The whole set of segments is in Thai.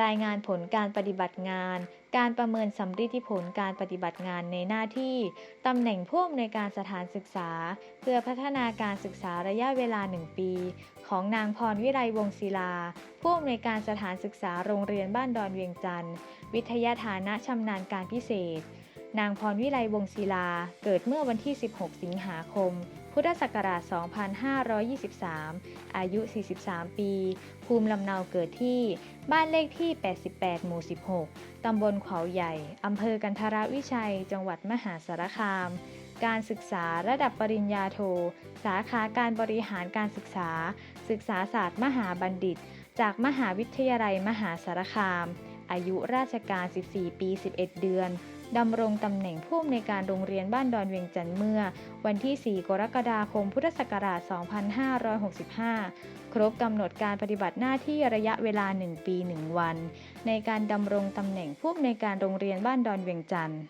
รายงานผลการปฏิบัติงาน การประเมินสำฤทธิผลการปฏิบัติงานในหน้าที่ ตำแหน่งผู้อำนวยการสถานศึกษา เพื่อพัฒนาการศึกษาระยะเวลา 1 ปี ของนางพรวิไลวงศิลา ผู้อำนวยการสถานศึกษาโรงเรียนบ้านดอนเวียงจันทร์ วิทยาฐานะชำนาญการพิเศษ นางพรวิไลวงศ์ศิลา เกิดเมื่อวันที่ 16 สิงหาคม พุทธศักราช 2523 อายุ 43 ปี ภูมิลำเนาเกิดที่บ้านเลขที่ 88 หมู่ 16 ตำบลเขาใหญ่ อำเภอกันทรวิชัย จังหวัดมหาสารคาม การศึกษาระดับปริญญาโท สาขาการบริหารการศึกษา ศึกษาศาสตร์มหาบัณฑิต จากมหาวิทยาลัยมหาสารคาม อายุราชการ 14 ปี 11 เดือน ดำรงตำแหน่งผู้อำนวยการโรงเรียนบ้านดอนเวียงจันทร์เมื่อ วันที่ 4 กรกฎาคม พุทธศักราช 2565 ครบกำหนดการปฏิบัติหน้าที่ระยะเวลา 1 ปี 1 วัน ในการดำรงตำแหน่งผู้อำนวยการโรงเรียนบ้านดอนเวียงจันทร์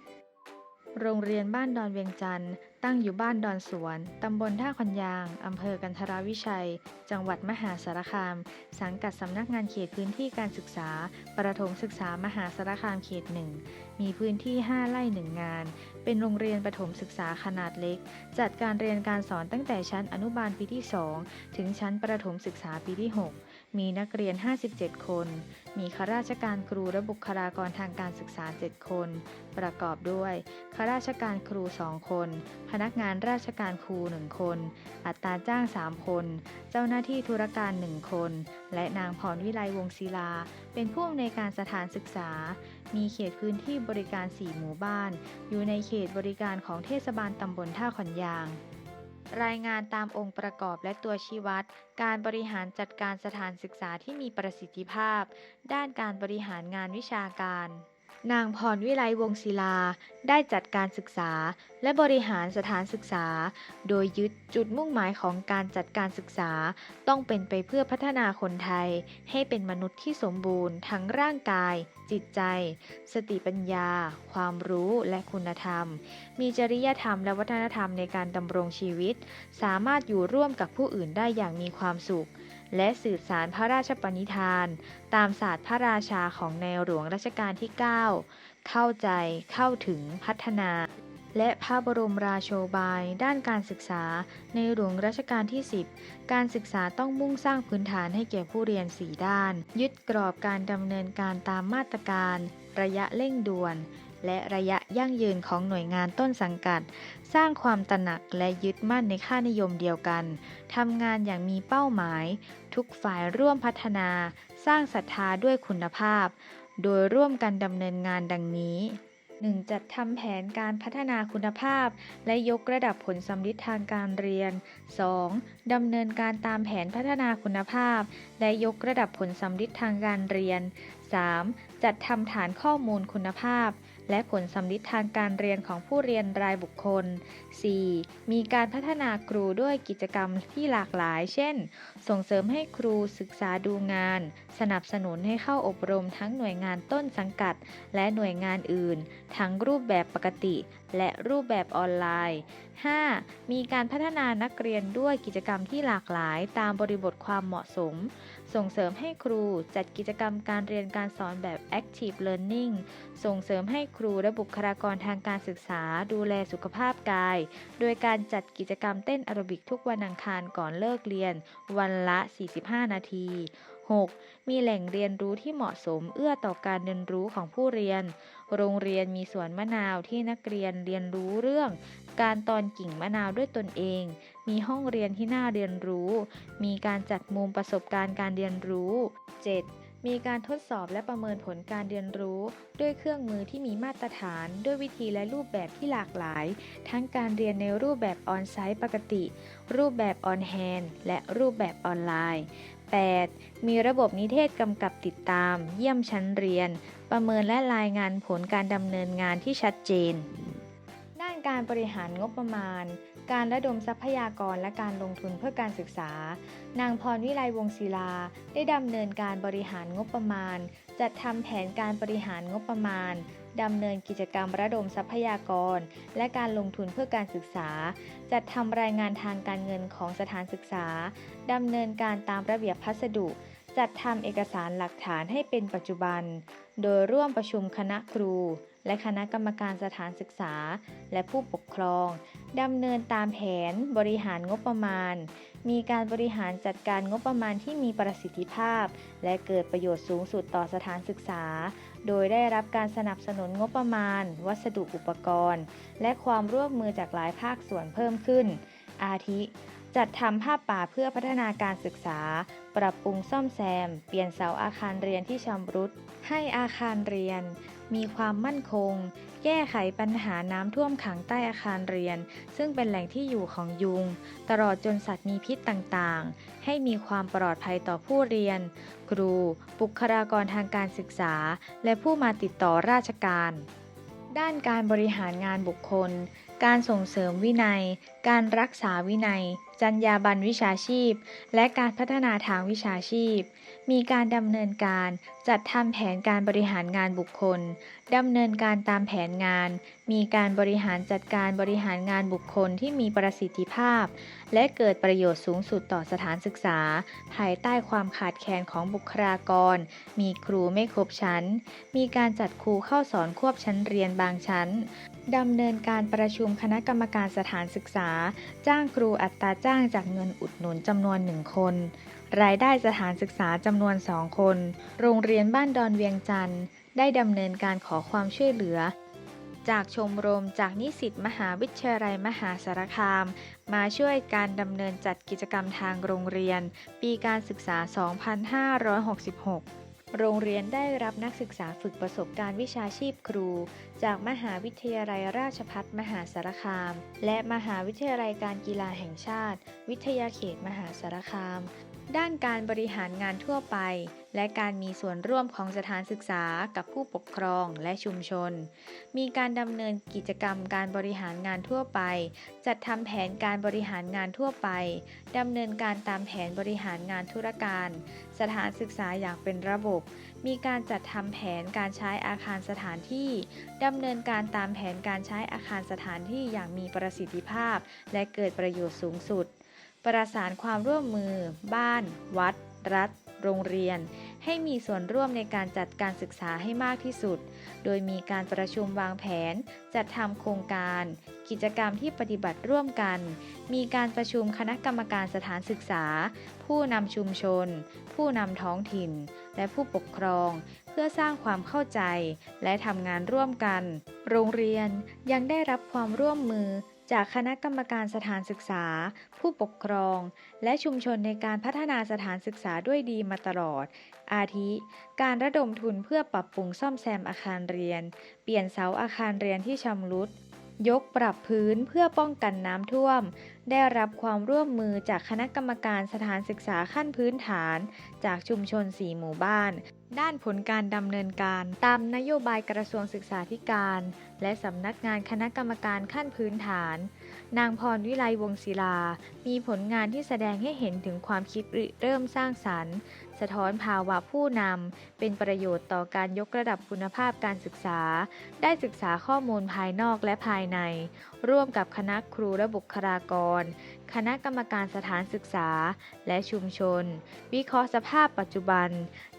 โรงเรียนบ้านดอนเวียงจันทร์ตั้งอยู่บ้านดอนสวน ตำบลท่าขอนยาง อำเภอกันทราวิชัย จังหวัดมหาสารคาม สังกัดสำนักงานเขตพื้นที่การศึกษา ประถมศึกษามหาสารคามเขตหนึ่ง มีพื้นที่ 5 ไร่หนึ่งงาน เป็นโรงเรียนประถมศึกษาขนาดเล็ก จัดการเรียนการสอนตั้งแต่ชั้นอนุบาลปีที่ 2 ถึงชั้นประถมศึกษาปีที่ 6 มีนักเรียน 57 คน มีข้าราชการครูและบุคลากรทางการศึกษา 7 คน ประกอบด้วยข้าราชการครู 2 คน พนักงานราชการครู 1 คน อัตราจ้าง 3 คน เจ้าหน้าที่ธุรการ 1 คน และนางพรวิไลวงศิลา เป็นผู้อำนวยการสถานศึกษา มีเขตพื้นที่บริการ 4 หมู่บ้าน อยู่ในเขตบริการของเทศบาลตำบลท่าขอนยาง รายงานตามองค์ประกอบและตัวชี้วัด การบริหารจัดการสถานศึกษาที่มีประสิทธิภาพ ด้านการบริหารงานวิชาการ นางพรวิไลวงศิลาได้จัดการศึกษา และบริหารสถานศึกษา โดยยึดจุดมุ่งหมายของการจัดการศึกษา ต้องเป็นไปเพื่อพัฒนาคนไทย ให้เป็นมนุษย์ที่สมบูรณ์ ทั้งร่างกาย จิตใจ สติปัญญา ความรู้และคุณธรรม มีจริยธรรมและวัฒนธรรมในการดำรงชีวิต สามารถอยู่ร่วมกับผู้อื่นได้อย่างมีความสุข และสื่อสารพระราชปณิธาน ตามศาสตร์พระราชาของในหลวงรัชกาลที่ 9 เข้าใจเข้าถึงพัฒนา และพระบรมราโชบาย ด้านการศึกษาในหลวงรัชกาลที่ 10 การศึกษาต้องมุ่งสร้างพื้นฐานให้แก่ผู้เรียน4ด้าน ยึดกรอบการดำเนินการตามมาตรการ ระยะเร่งด่วน และระยะยั่งยืนของหน่วยงานต้นสังกัด สร้างความตระหนักและยึดมั่นในค่านิยมเดียวกันทำงานอย่างมีเป้าหมาย ทุกฝ่ายร่วมพัฒนา สร้างศรัทธาด้วยคุณภาพ โดยร่วมกันดำเนินงานดังนี้ 1. จัดทำแผนการพัฒนาคุณภาพ และยกระดับผลสำลิดทางการเรียน 2. ดำเนินการตามแผนพัฒนาคุณภาพ และยกระดับผลสำลิดทางการเรียน 3. จัดทำฐานข้อมูลคุณภาพ และผลสำลิดทางการเรียนของผู้เรียนรายบุคคล 4. มีการพัฒนาครูด้วยกิจกรรมที่หลากหลาย เช่น ส่งเสริมให้ครูศึกษาดูงาน สนับสนุนให้เข้าอบรมทั้งหน่วยงานต้นสังกัด และหน่วยงานอื่น ทั้งรูปแบบปกติ และรูปแบบออนไลน์ 5. มีการพัฒนานักเรียนด้วยกิจกรรมที่หลากหลาย ตามบริบทความเหมาะสม ส่งเสริมให้ครูจัดกิจกรรมการเรียนการสอนแบบ active learning ส่งเสริมให้ครูและบุคลากรทางการศึกษา ดูแลสุขภาพกาย โดยการจัดกิจกรรมเต้นแอโรบิกทุกวันอังคารก่อนเลิกเรียน วันละ 45 นาที 6. มีแหล่งเรียนรู้ที่เหมาะสมเอื้อต่อการเรียนรู้ของผู้เรียน โรงเรียนมีสวนมะนาวที่นักเรียนเรียนรู้เรื่อง การตอนกิ่งมะนาวด้วยตนเอง มีห้องเรียนที่น่าเรียนรู้ มีการจัดมุมประสบการณ์การเรียนรู้ 7. มีการทดสอบและประเมินผลการเรียนรู้ ด้วยเครื่องมือที่มีมาตรฐาน ด้วยวิธีและรูปแบบที่หลากหลาย ทั้งการเรียนในรูปแบบออนไซต์ปกติ รูปแบบออนแฮนและรูปแบบออนไลน์ 8. มีระบบนิเทศกำกับติดตาม เยี่ยมชั้นเรียน ประเมินและรายงานผลการดำเนินงานที่ชัดเจน ด้านการบริหารงบประมาณ การระดมทรัพยากรและการลงทุนเพื่อการศึกษา นางพรวิไลวงศิลา ได้ดำเนินการบริหารงบประมาณ จัดทำแผนการบริหารงบประมาณดำเนินกิจกรรมระดมทรัพยากร และการลงทุนเพื่อการศึกษา จัดทำรายงานทางการเงินของสถานศึกษา ดำเนินการตามระเบียบพัสดุ จัดทำเอกสารหลักฐานให้เป็นปัจจุบัน โดยร่วมประชุมคณะครู และคณะกรรมการสถานศึกษา และผู้ปกครองดำเนินตามแผนบริหารงบประมาณ มีการบริหารจัดการงบประมาณที่มีประสิทธิภาพ และเกิดประโยชน์สูงสุดต่อสถานศึกษา โดยได้รับการสนับสนุนงบประมาณ วัสดุอุปกรณ์ และความร่วมมือจากหลายภาคส่วนเพิ่มขึ้น อาทิ จัดทำภาพป่าเพื่อพัฒนาการศึกษา ปรับปรุงซ่อมแซม เปลี่ยนเสาอาคารเรียนที่ชำรุด ให้อาคารเรียน มีความมั่นคง แก้ไขปัญหาน้ำท่วมขังใต้อาคารเรียน ซึ่งเป็นแหล่งที่อยู่ของยุง ตลอดจนสัตว์มีพิษต่างๆ ให้มีความปลอดภัยต่อผู้เรียน ครู บุคลากรทางการศึกษา และผู้มาติดต่อราชการ ด้านการบริหารงานบุคคล การส่งเสริมวินัย การรักษาวินัย จรรยาบรรณวิชาชีพ และการพัฒนาทางวิชาชีพ มีการดำเนินการจัดทำแผนการบริหารงานบุคคลดำเนินการตามแผนงาน มีการบริหารจัดการบริหารงานบุคคลที่มีประสิทธิภาพ และเกิดประโยชน์สูงสุดต่อสถานศึกษา ภายใต้ความขาดแคลนของบุคลากร มีครูไม่ครบชั้น มีการจัดครูเข้าสอนควบชั้นเรียนบางชั้นดำเนินการประชุมคณะกรรมการสถานศึกษา จ้างครูอัตราจ้างจากเงินอุดหนุนจำนวนหนึ่งคน รายได้สถานศึกษาจำนวนสองคน โรงเรียนบ้านดอนเวียงจันทร์ ได้ดำเนินการขอความช่วยเหลือ จากชมรมจากนิสิตมหาวิทยาลัยมหาสารคาม มาช่วยการดำเนินจัดกิจกรรมทางโรงเรียน ปีการศึกษา 2566โรงเรียนได้รับนักศึกษาฝึกประสบการณ์วิชาชีพครู จากมหาวิทยาลัยราชภัฏมหาสารคาม และมหาวิทยาลัยการกีฬาแห่งชาติ วิทยาเขตมหาสารคาม ด้านการบริหารงานทั่วไป และการมีส่วนร่วมของสถานศึกษากับผู้ปกครองและชุมชน มีการดำเนินกิจกรรมการบริหารงานทั่วไป จัดทำแผนการบริหารงานทั่วไปดำเนินการตามแผนบริหารงานธุรการ สถานศึกษาอย่างเป็นระบบ มีการจัดทำแผนการใช้อาคารสถานที่ดำเนินการตามแผนการใช้อาคารสถานที่อย่างมีประสิทธิภาพ และเกิดประโยชน์สูงสุด ประสานความร่วมมือ บ้าน วัด รัฐ โรงเรียน ให้มีส่วนร่วมในการจัดการศึกษาให้มากที่สุด โดยมีการประชุมวางแผน จัดทำโครงการ กิจกรรมที่ปฏิบัติร่วมกัน มีการประชุมคณะกรรมการสถานศึกษา ผู้นำชุมชน ผู้นำท้องถิ่น และผู้ปกครอง เพื่อสร้างความเข้าใจ และทำงานร่วมกัน โรงเรียนยังได้รับความร่วมมือ จากคณะกรรมการสถานศึกษา ผู้ปกครอง และชุมชนในการพัฒนาสถานศึกษาด้วยดีมาตลอด อาทิ การระดมทุนเพื่อปรับปรุงซ่อมแซมอาคารเรียน เปลี่ยนเสาอาคารเรียนที่ชำรุด ยกปรับพื้นเพื่อป้องกันน้ำท่วม ได้รับความร่วมมือจากคณะกรรมการสถานศึกษาขั้นพื้นฐาน จากชุมชน4หมู่บ้าน ด้านผลการดำเนินการตามนโยบายกระทรวงศึกษาธิการ และสำนักงานคณะกรรมการขั้นพื้นฐาน นางพรวิไลวงศิลา มีผลงานที่แสดงให้เห็นถึงความคิดริเริ่มสร้างสรรค์ สะท้อนภาวะผู้นำ เป็นประโยชน์ต่อการยกระดับคุณภาพการศึกษา ได้ศึกษาข้อมูลภายนอกและภายใน ร่วมกับคณะครูและบุคลากร คณะกรรมการสถานศึกษา และชุมชน วิเคราะห์สภาพปัจจุบัน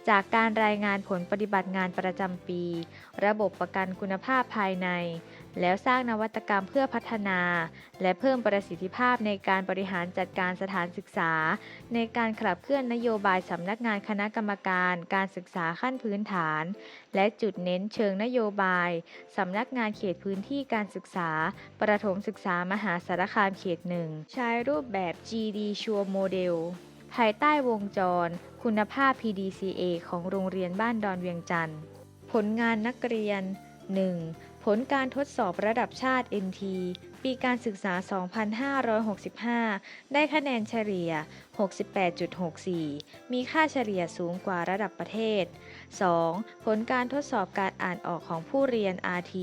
จากการรายงานผลปฏิบัติงานประจำปี ระบบประกันคุณภาพภายใน แล้วสร้างนวัตกรรมเพื่อพัฒนา และเพิ่มประสิทธิภาพในการบริหารจัดการสถานศึกษา ในการขับเคลื่อนนโยบายสำนักงานคณะกรรมการ การศึกษาขั้นพื้นฐาน และจุดเน้นเชิงนโยบายสำนักงานเขตพื้นที่การศึกษา ประถมศึกษามหาสารคามเขตหนึ่งใช้รูปแบบ GD Sure Model ภายใต้วงจร คุณภาพ PDCA ของโรงเรียนบ้านดอนเวียงจันทร์ ผลงานนักเรียน 1. ผลการทดสอบระดับชาติ NT ปีการศึกษา 2565 ได้คะแนนเฉลี่ย 68.64 มีค่าเฉลี่ยสูงกว่าระดับประเทศ 2. ผลการทดสอบการอ่านออกของผู้เรียน RT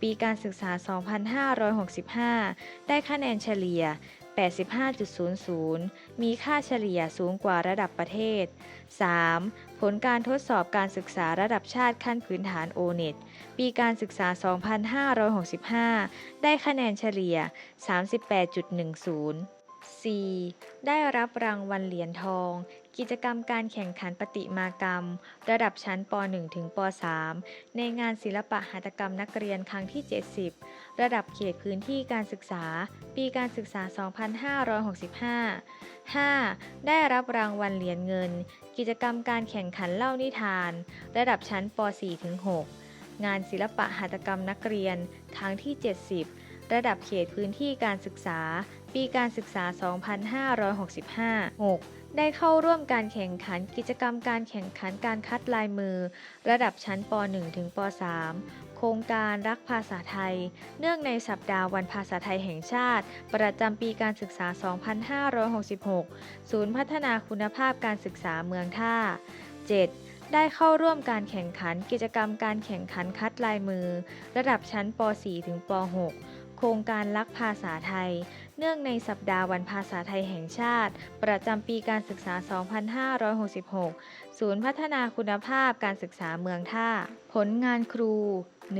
ปีการศึกษา 2565 ได้คะแนนเฉลี่ย 85.00 มีค่าเฉลี่ยสูงกว่าระดับประเทศ 3. ผลการทดสอบการศึกษาระดับชาติขั้นพื้นฐานโอเน็ตปีการศึกษา 2565 ได้คะแนนเฉลี่ย 38.10 4. ได้รับรางวัลเหรียญทอง กิจกรรมการแข่งขันประติมากรรม ระดับชั้นป .1 ถึงป .3 ในงานศิลปะหัตถกรรมนักเรียนครั้งที่ 70 ระดับเขตพื้นที่การศึกษา ปีการศึกษา 2565 5. ได้รับรางวัลเหรียญเงิน กิจกรรมการแข่งขันเล่านิทาน ระดับชั้นป .4 ถึง6งานศิลปะหัตถกรรมนักเรียน ครั้งที่ 70 ระดับเขตพื้นที่การศึกษา ปีการศึกษา 2565 6. ได้เข้าร่วมการแข่งขันกิจกรรมการแข่งขันการคัดลายมือ ระดับชั้นป .1 ถึงป .3 โครงการรักภาษาไทย เนื่องในสัปดาห์วันภาษาไทยแห่งชาติ ประจำปีการศึกษา 2566 ศูนย์พัฒนาคุณภาพการศึกษาเมืองท่า 7. ได้เข้าร่วมการแข่งขันกิจกรรมการแข่งขันคัดลายมือ ระดับชั้นป .4 ถึงป .6 โครงการรักภาษาไทย เนื่องในสัปดาห์วันภาษาไทยแห่งชาติ ประจำปีการศึกษา 2566 ศูนย์พัฒนาคุณภาพการศึกษาเมืองท่า ผลงานครู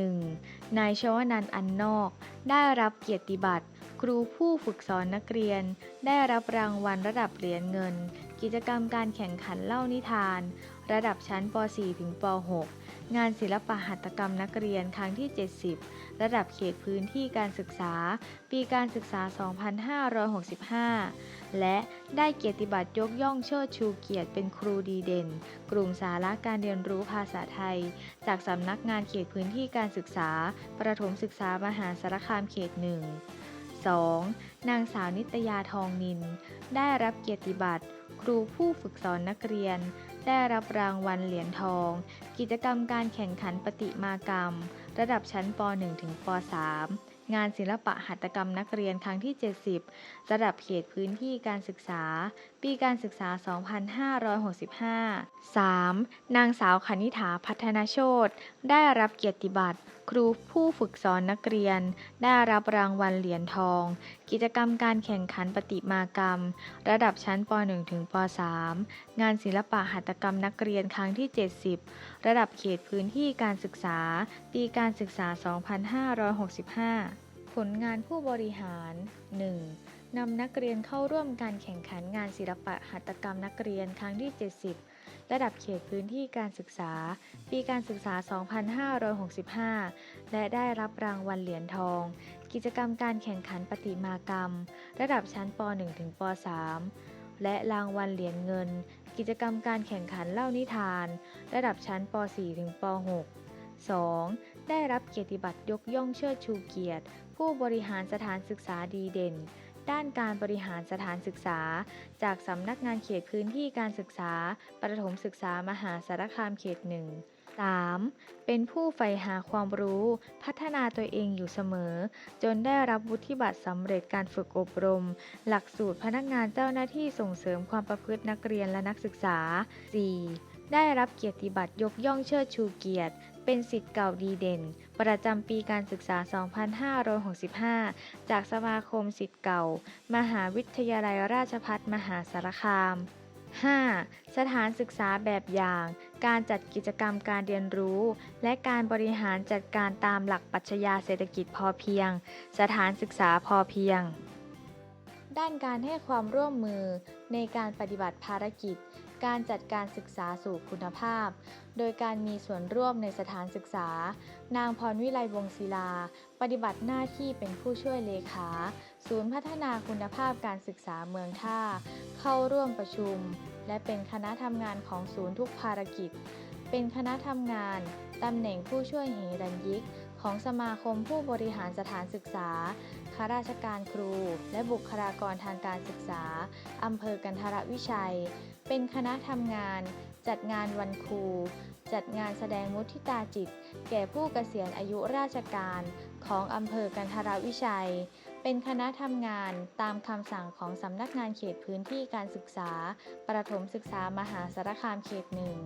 1. นายชวนันอันนอก ได้รับเกียรติบัตร ครูผู้ฝึกสอนนักเรียน ได้รับรางวัลระดับเหรียญเงิน กิจกรรมการแข่งขันเล่านิทาน ระดับชั้นป .4 ถึงป .6 งานศิลปะหัตถกรรมนักเรียนครั้งที่ 70 ระดับเขตพื้นที่การศึกษา ปีการศึกษา 2565 และได้เกียรติบัตรยกย่องเชิดชูเกียรติเป็นครูดีเด่น กลุ่มสาระการเรียนรู้ภาษาไทย จากสำนักงานเขตพื้นที่การศึกษา ประถมศึกษามหาสารคามเขตหนึ่ง 2. นางสาวนิตยาทองนิน ได้รับเกียรติบัตร ครูผู้ฝึกสอนนักเรียน ได้รับรางวัลเหรียญทอง กิจกรรมการแข่งขันปฏิมากรรม ระดับชั้นป .1 ถึงป .3 งานศิลปะหัตถกรรมนักเรียนครั้งที่ 70 ระดับเขตพื้นที่การศึกษา ปีการศึกษา 2565 3. นางสาวคณิ t าพัฒนาโชตได้รับเกียรติบัตร ครูผู้ฝึกสอนนักเรียน ได้รับรางวัลเหรียญทอง กิจกรรมการแข่งขันประติมากรรม ระดับชั้นป .1 ถึงป .3 งานศิลปะหัตถกรรมนักเรียนครั้งที่ 70 ระดับเขตพื้นที่การศึกษา ปีการศึกษา 2565 ผลงานผู้บริหาร 1. นำนักเรียนเข้าร่วมการแข่งขันงานศิลปะหัตถกรรมนักเรียนครั้งที่ 70 ระดับเขตพื้นที่การศึกษา ปีการศึกษา 2565 และได้รับรางวัลเหรียญทอง กิจกรรมการแข่งขันประติมากรรม ระดับชั้นป .1 ถึงป .3 และรางวัลเหรียญเงิน กิจกรรมการแข่งขันเล่านิทาน ระดับชั้นป .4 ถึงป .6 2. ได้รับเกียรติบัตรยกย่องเชิดชูเกียรติ ผู้บริหารสถานศึกษาดีเด่น ด้านการบริหารสถานศึกษา จากสำนักงานเขตพื้นที่การศึกษา ประถมศึกษามหาสารคามเขตหนึ่ง 3. เป็นผู้ใฝ่หาความรู้ พัฒนาตัวเองอยู่เสมอ จนได้รับวุฒิบัตรสำเร็จการฝึกอบรม หลักสูตรพนักงานเจ้าหน้าที่ส่งเสริมความประพฤตินักเรียนและนักศึกษา 4. ได้รับเกียรติบัตรยกย่องเชิดชูเกียรติ เป็นสิทธิ์เก่าดีเด่น ประจำปีการศึกษา 2565 จากสมาคมสิทธิ์เก่า มหาวิทยาลัยราชภัฏมหาสารคาม 5. สถานศึกษาแบบอย่าง การจัดกิจกรรมการเรียนรู้ และการบริหารจัดการตามหลักปรัชญาเศรษฐกิจพอเพียง สถานศึกษาพอเพียง ด้านการให้ความร่วมมือในการปฏิบัติภารกิจ การจัดการศึกษาสู่คุณภาพ โดยการมีส่วนร่วมในสถานศึกษา นางพรวิไลวงศิลา ปฏิบัติหน้าที่เป็นผู้ช่วยเลขา ศูนย์พัฒนาคุณภาพการศึกษาเมืองท่า เข้าร่วมประชุม และเป็นคณะทำงานของศูนย์ทุกภารกิจ เป็นคณะทำงานตำแหน่งผู้ช่วยเหรัญยิก ของสมาคมผู้บริหารสถานศึกษาข้าราชการครู และบุคลากรทางการศึกษา อำเภอกันทรวิชัย เป็นคณะทำงาน จัดงานวันครู จัดงานแสดงมุทิตาจิต แก่ผู้เกษียณอายุราชการของอำเภอกันทรวิชัย เป็นคณะทำงานตามคำสั่งของสำนักงานเขตพื้นที่การศึกษา ประถมศึกษามหาสารคามเขตหนึ่ง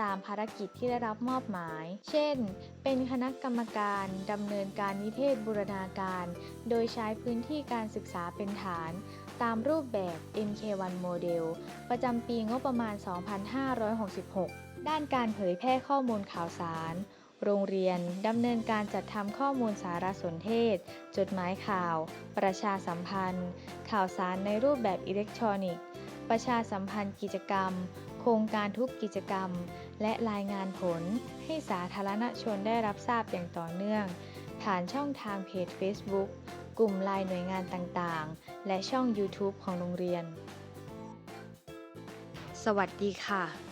ตามภารกิจที่ได้รับมอบหมาย เช่น เป็นคณะกรรมการดำเนินการนิเทศบูรณาการ โดยใช้พื้นที่การศึกษาเป็นฐาน ตามรูปแบบ MK1 Model ประจำปีงบประมาณ 2566 ด้านการเผยแพร่ข้อมูลข่าวสาร โรงเรียนดำเนินการจัดทำข้อมูลสารสนเทศ จดหมายข่าว ประชาสัมพันธ์ ข่าวสารในรูปแบบอิเล็กทรอนิกส์ ประชาสัมพันธ์กิจกรรม โครงการทุกกิจกรรม และรายงานผล ให้สาธารณชนได้รับทราบอย่างต่อเนื่อง ผ่านช่องทางเพจ Facebook กลุ่มไลน์หน่วยงานต่างๆ และช่อง YouTube ของโรงเรียน สวัสดีค่ะ